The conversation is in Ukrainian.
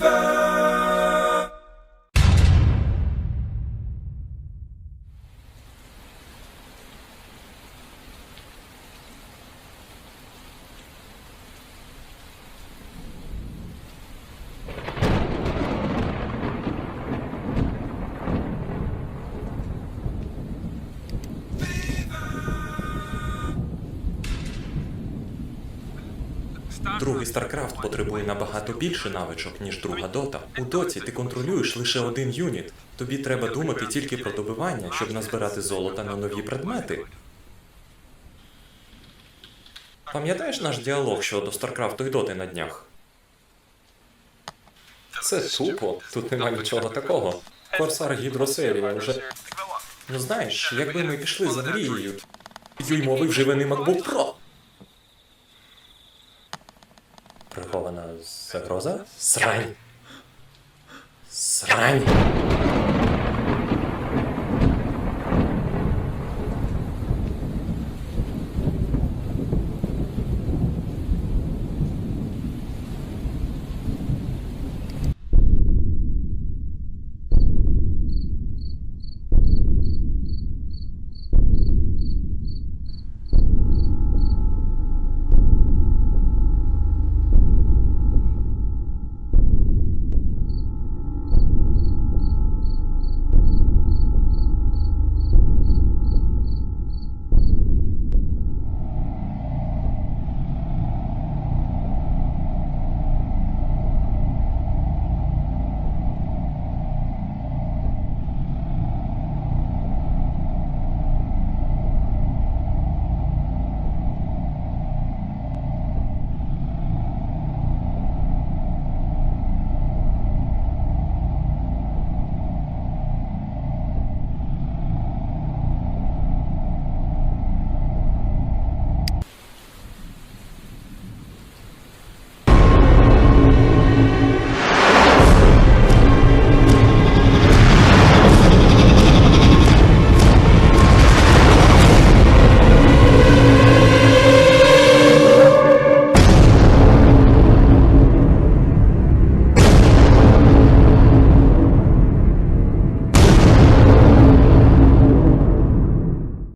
fever. Другий StarCraft потребує набагато більше навичок, ніж друга Дота. У доті ти контролюєш лише один юніт. Тобі треба думати тільки про добивання, щоб назбирати золота на нові предмети. Пам'ятаєш наш діалог щодо StarCraft і Доти на днях? Це тупо, тут нема нічого такого. Корсар гідросерія вже. Ну знаєш, якби ми пішли за мрією, дюймовий вживаний MacBook Pro. Загроза? Срань. Срань.